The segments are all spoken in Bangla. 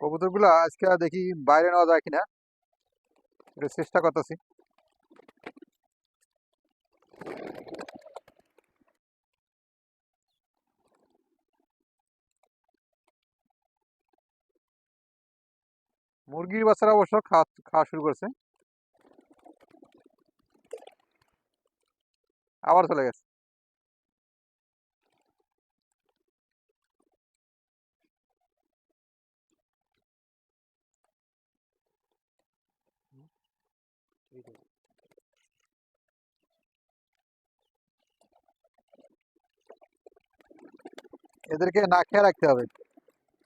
কবুতরগুলো আজকে দেখি বাইরে নেওয়া যায় কিনা। একটু চেষ্টা করতেছি। মুরগির বাচ্চারা অবশ্য খাওয়া শুরু করছে। আবার চলে গেছে। এদেরকে না খেয়ে রাখতে হবে।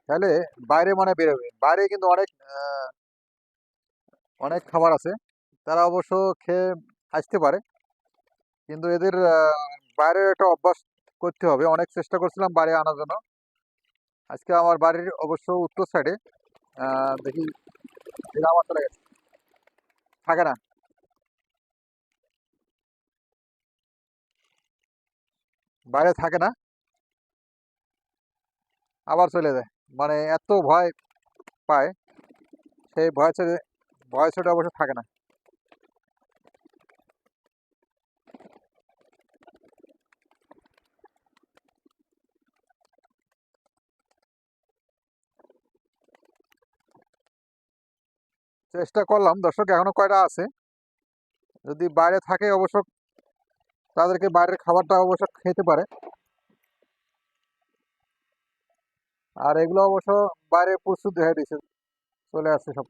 তাহলে বাইরে মানে বেরোবে বাইরে কিন্তু অনেক অনেক খাবার আছে। তারা অবশ্য খেয়ে আসতে পারে। কিন্তু এদের বাইরের একটা অভ্যাস করতে হবে। অনেক চেষ্টা করছিলাম বাইরে আনার জন্য। আজকে আমার বাড়ির অবশ্য উত্তর সাইডে দেখি আমার চলে গেছে। থাকে না? বাইরে থাকে না। আবার চলে যায়। মানে এত ভয় পায়, সেই ভয় ছেড়ে ভয় ছেড়ে অবশ্য থাকে না। চেষ্টা করলাম। দর্শক, এখনও কয়টা আছে? যদি বাইরে থাকে অবশ্য তাদেরকে বাইরের খাবারটা অবশ্য খেতে পারে। আর এগুলো অবশ্য বাইরে প্রস্তুত হয়ে দিয়েছে। চলে আসছে সব।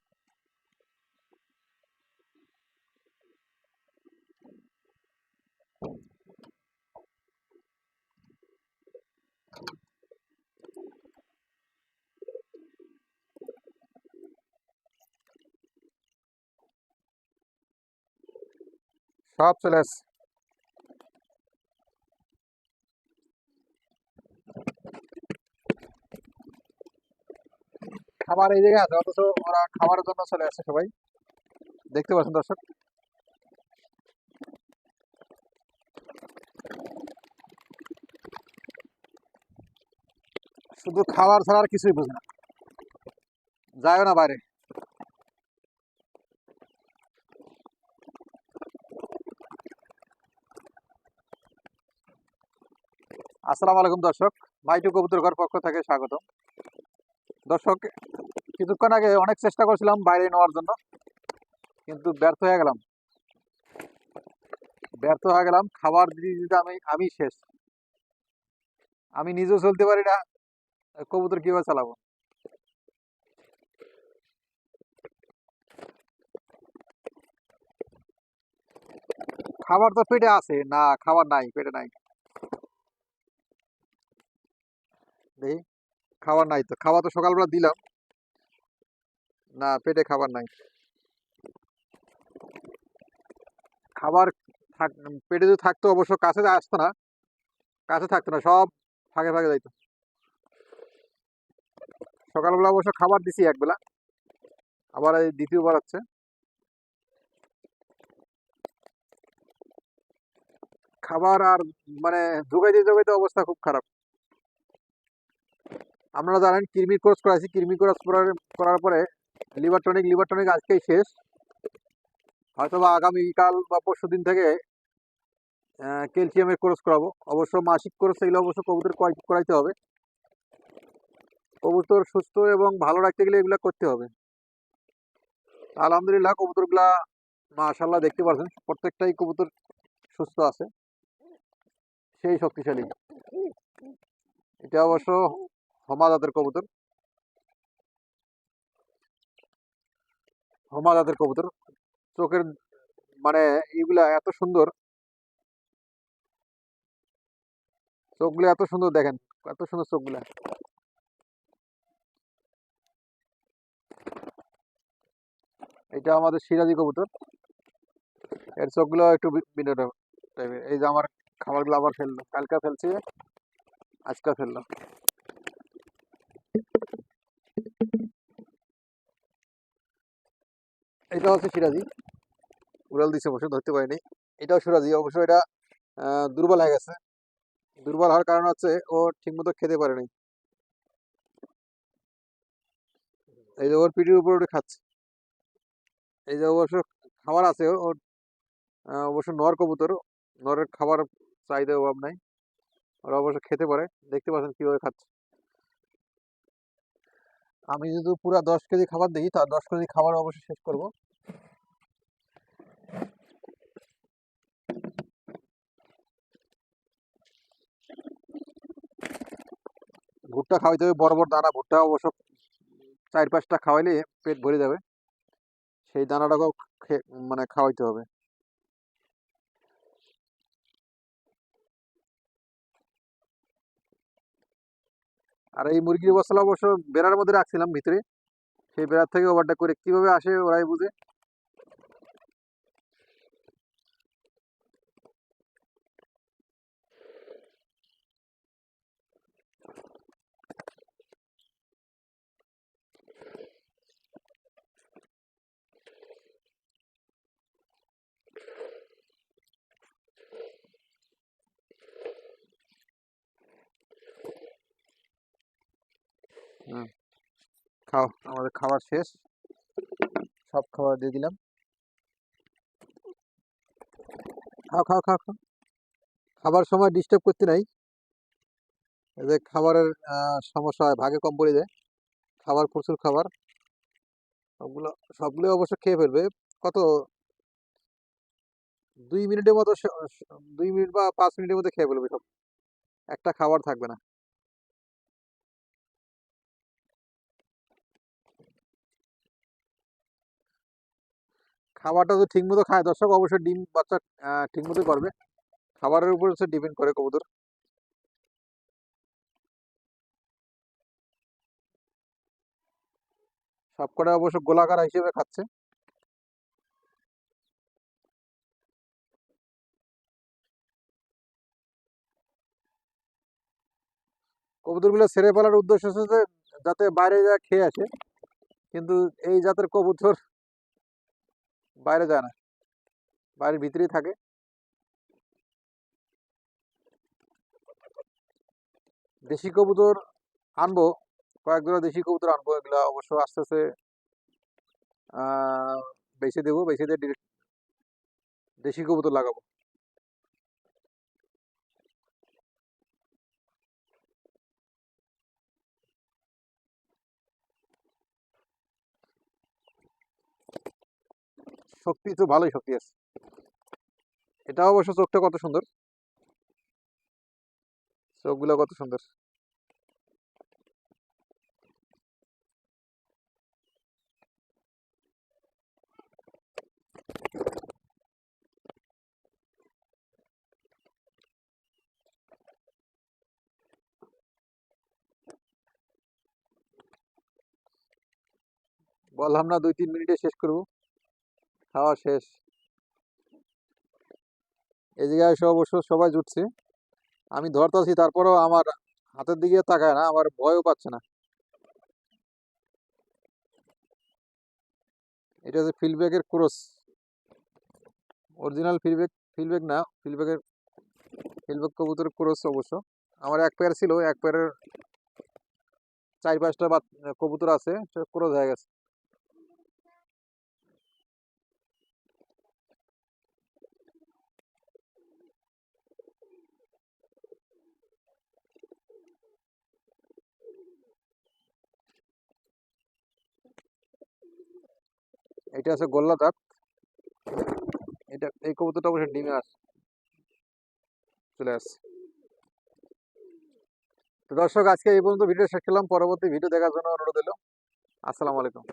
সব চলে আসছে। খাবার এই জায়গায় অথচ ওরা খাবারের জন্য চলে আসে সবাই। দেখতে পাচ্ছেন দর্শক। শুধু খাবার ছাড়া আর কিছুই বুঝে না। যায় না বাইরে। আসসালামু আলাইকুম দর্শক। মাইটু কবুতর ঘর পক্ষ থেকে স্বাগত দর্শক কিছুক্ষণ আগে অনেক চেষ্টা করছিলাম বাইরে নেওয়ার জন্য, কিন্তু ব্যর্থ হয়ে গেলাম। ব্যর্থ হয়ে গেলাম, খাবার দিতে দিতে আমি আমি শেষ। আমি নিজেও চলতে পারি না কবুতর কীভাবে চালাবো? খাবার তো পেটে আছে, না, খাবার নাই, পেটে নাই। খাবার নাই তো, খাবার তো সকালবেলা দিলাম। না, পেটে খাবার নাই। খাবার পেটে যদি থাকতো অবশ্য কাছে আসতো না, কাছে থাকতো না, সব ফাঁকে ফাঁকে যাইতো। সকালবেলা অবশ্য খাবার দিছি একবেলা, আবার এই দ্বিতীয়বার হচ্ছে। খাবার আর মানে যোগাইতে যোগাইতে অবস্থা খুব খারাপ। আপনারা জানেন কৃমি কোর্স করাইছি কৃমি কোর্স করার করার পরে লিভার টনিক লিভার টনিক আজকেই শেষ। হয়তো বা আগামীকাল বা পরশু দিন থেকে ক্যালসিয়ামের কোর্স করাবো। অবশ্য মাসিক কোর্স এগুলো অবশ্য কবুতর করাই- করাইতে হবে। কবুতর সুস্থ এবং ভালো রাখতে গেলে এগুলো করতে হবে। আলহামদুলিল্লাহ, কবুতরগুলা মাশাল্লাহ দেখতে পাচ্ছেন প্রত্যেকটাই কবুতর সুস্থ আছে। সেই শক্তিশালী। এটা অবশ্য হমা জাতের কবুতর। হমা জাতের কবুতর। চোখের মানে এগুলা এত সুন্দর। চোখগুলো এত সুন্দর দেখেন, এত সুন্দর চোখগুলা। এটা আমাদের সিরাজি কবুতর। এর চোখগুলো একটু ভিন্ন টাইপের এই যে আমার খাবারগুলো আবার ফেলল, কালকে ফেলছে, আজকে ফেলল। এটা হচ্ছে সিরাজি। উড়াল দিছে অবশ্য ধরতে পারিনি। এটাও সিরাজি, অবশ্য এটা দুর্বল হয়ে গেছে। দুর্বল হওয়ার কারণ হচ্ছে ও ঠিকমতো খেতে পারেনি এই যে ওর পিঠির উপরে খাচ্ছে। এই যে অবশ্য খাবার আছে ওর অবশ্য নর কবুতর। নরের খাবার চাহিদা অভাব নাই। ওরা অবশ্য খেতে পারে। দেখতে পাচ্ছেন কীভাবে খাচ্ছে। আমি যদি পুরা দশ কেজি খাবার দিই তার দশ কেজি খাবার অবশ্যই শেষ করব। ভুট্টা খাওয়াইতে হবে, বড় বড় দানা, ভুট্টা অবশ্য চার পাঁচটা খাওয়াইলে পেট ভরে যাবে। সেই দানাটাকেও মানে খাওয়াইতে হবে। আর এই মুরগির বস্তা অবশ্য বেড়ার মধ্যে রাখছিলাম ভিতরে। সেই বেড়ার থেকে ওভারটা করে কীভাবে আসে ওরাই বুঝে। খাও আমাদের খাবার শেষ। সব খাবার দিয়ে দিলাম। খাও খাও খাও খাও। খাবার সময় ডিস্টার্ব করতে নাই। এদের খাবারের সমস্যা হয়, ভাগে কম পড়ে যায়। খাবার, প্রচুর খাবার। সবগুলো সবগুলো অবশ্য খেয়ে ফেলবে। কত? দুই মিনিটের মতো দুই মিনিট বা পাঁচ মিনিটের মধ্যে খেয়ে ফেলবে সব। একটা খাবার থাকবে না। খাবারটা তো ঠিক মতো খায়, দর্শক অবশ্যই ডিম বাচ্চা ঠিক মতো করবে। খাবারের উপর হচ্ছে ডিপেন্ড করে কবুতর। সবকটা অবশ্য গোলাকার হিসেবে খাচ্ছে। কবুতরগুলো ছেড়ে ফেলার উদ্দেশ্য হচ্ছে যাতে বাইরে যা খেয়ে আসে। কিন্তু এই জাতের কবুতর বাইরে যায় না। বাড়ির ভিতরেই থাকে। দেশি কবুতর আনব কয়েক জোড়া দেশি কবুতর আনব, এগুলো অবশ্য আস্তে আস্তে বেচে দেবো বেছে দিয়ে দেশি কবুতর লাগাবো। শক্তি তো ভালোই শক্তি আছে। এটা অবশ্য চোখটা কত সুন্দর। চোখগুলো কত সুন্দর। বললাম না দুই তিন মিনিটে শেষ করব। খাওয়া শেষ। এই জায়গায় এসে অবশ্য সবাই জুটছে। আমি ধরতাছি, তারপরেও আমার হাতের দিকে তাকায় না, আমার ভয়ও পাচ্ছে না। এটা হচ্ছে ফিল্ডব্যাকের ক্রস অরিজিনাল ফিল্ডব্যাক ফিল্ডব্যাক না ফিল্ডব্যাকের ফিল্ডব্যাক কবুতরের ক্রস অবশ্য। আমার এক পেয়ার ছিল, এক পেয়ারের চার পাঁচটা কবুতর আছে ক্রস হয়ে গেছে। এটা আছে গোল্লা দাঁত এটা, এই কবুতরটা অবশ্যই ডিমে আস চলে আসছে। তো দর্শক, আজকে এই পর্যন্ত ভিডিও শেষ করলাম। পরবর্তী ভিডিও দেখার জন্য অনুরোধ এলো আসসালামু আলাইকুম।